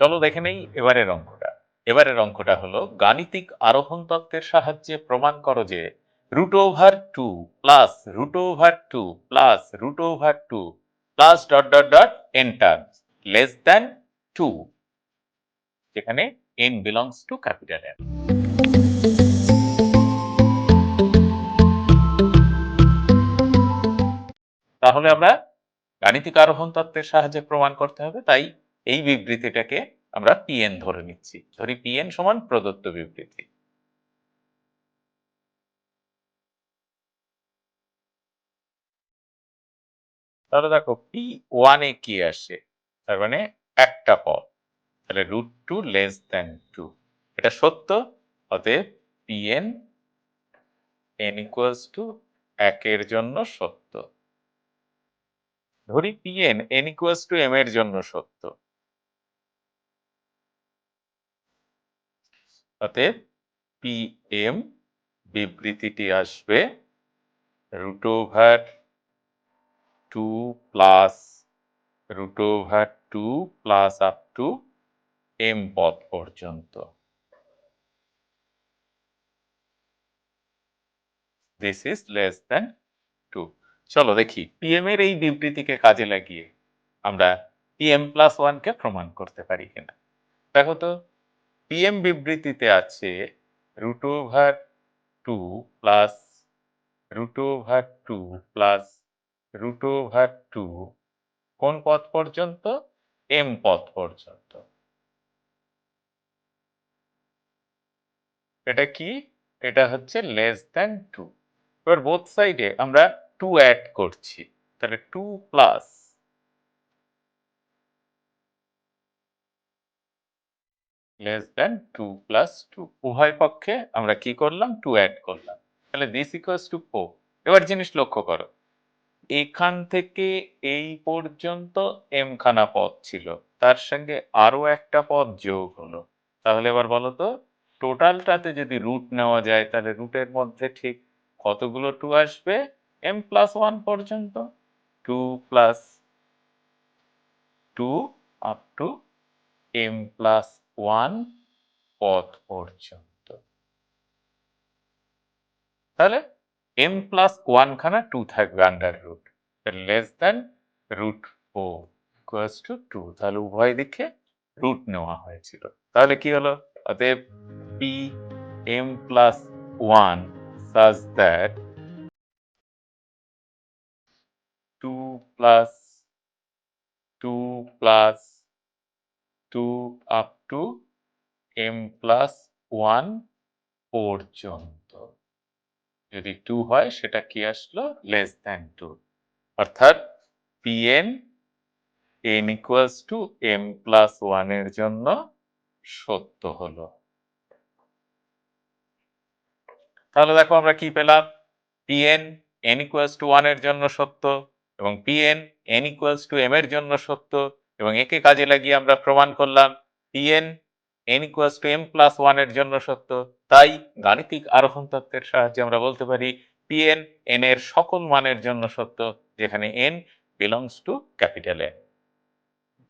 চলো দেখে নেই এবারের অঙ্কটা। এবারের অঙ্কটা হলো, গাণিতিক আরোহণ তত্ত্বের সাহায্যে প্রমাণ করো যে root over two plus root over two plus root over two plus dot dot dot n terms less than two যেখানে n belongs to capital N তাহলে আমরা গাণিতিক আরোহণ তত্ত্বের সাহায্যে প্রমাণ করতে হবে, তাই এই বিবৃতিটাকে আমরা পিএন ধরে নিচ্ছি। ধরি পিএন সমান প্রদত্ত বিবৃতি। তাহলে দেখো পি ওয়ানে কি আসে? তার মানে একটা পদ। তাহলে root two less than two এটা সত্য? অতএব পিএন এন ইকুয়ালস টু একের জন্য সত্য। ধরি PN n equals to M এর জন্য সত্য। অতএব পি এম বিবৃতিটি আসবে root over two plus root over two plus up to M পদ পর্যন্ত। This is less than two চলো দেখি পিএম এর এই বিবৃতিকে কাজে লাগিয়ে আমরা পিএম প্লাস ওয়ানকে প্রমাণ করতে পারি কিনা। দেখো তো পিএম বিবৃতিতে আছে root over two plus root over two plus root over two কোন পদ পর্যন্ত? এম পদ পর্যন্ত। এটা কি? এটা হচ্ছে লেস দ্যান টু এবার বোথ সাইডে আমরা টু অ্যাড করছি। তাহলে two plus less than two plus two উভয় পক্ষে আমরা কি করলাম? টু অ্যাড করলাম। তাহলে দিস ইকুয়ালস টু ফোর এবার জিনিস লক্ষ্য করো। এখান থেকে এই পর্যন্ত এম খানা পদ ছিল। তার সঙ্গে আরও একটা পদ যোগ হলো। তাহলে এবার বলো তো টোটালটাতে যদি রুট নেওয়া যায়, তাহলে রুটের মধ্যে ঠিক কতগুলো টু আসবে? এম প্লাস ওয়ান পর্যন্ত। Two plus two up to M plus one পথ পর্যন্ত। তাহলে এম প্লাস ওয়ান খানা টু থাকবে under root less than root equals to two তাহলে উভয় দিকে রুট নেওয়া হয়েছিল। তাহলে কি হলো? অতএব P M plus one such that 2 plus 2 plus 2 up to m plus 1 পর্যন্ত। যদি টু হয়, সেটা কি আসলো? লেস দ্যান টু অর্থাৎ pn N equals to M plus 1 এর জন্য সত্য হলো। তাহলে দেখো আমরা কি পেলাম? পিএন এন ইকুয়ালস টু ওয়ানের জন্য সত্য এবং P N N equals to M এর জন্য সত্য। এবং একে কাজে লাগিয়ে আমরা প্রমাণ করলাম P N N equals to M plus ওয়ানের জন্য সত্য। তাই গাণিতিক আরোহণ তত্ত্বের সাহায্যে আমরা বলতে পারি পিএন এন এর সকল মানের জন্য সত্য, যেখানে N belongs to capital N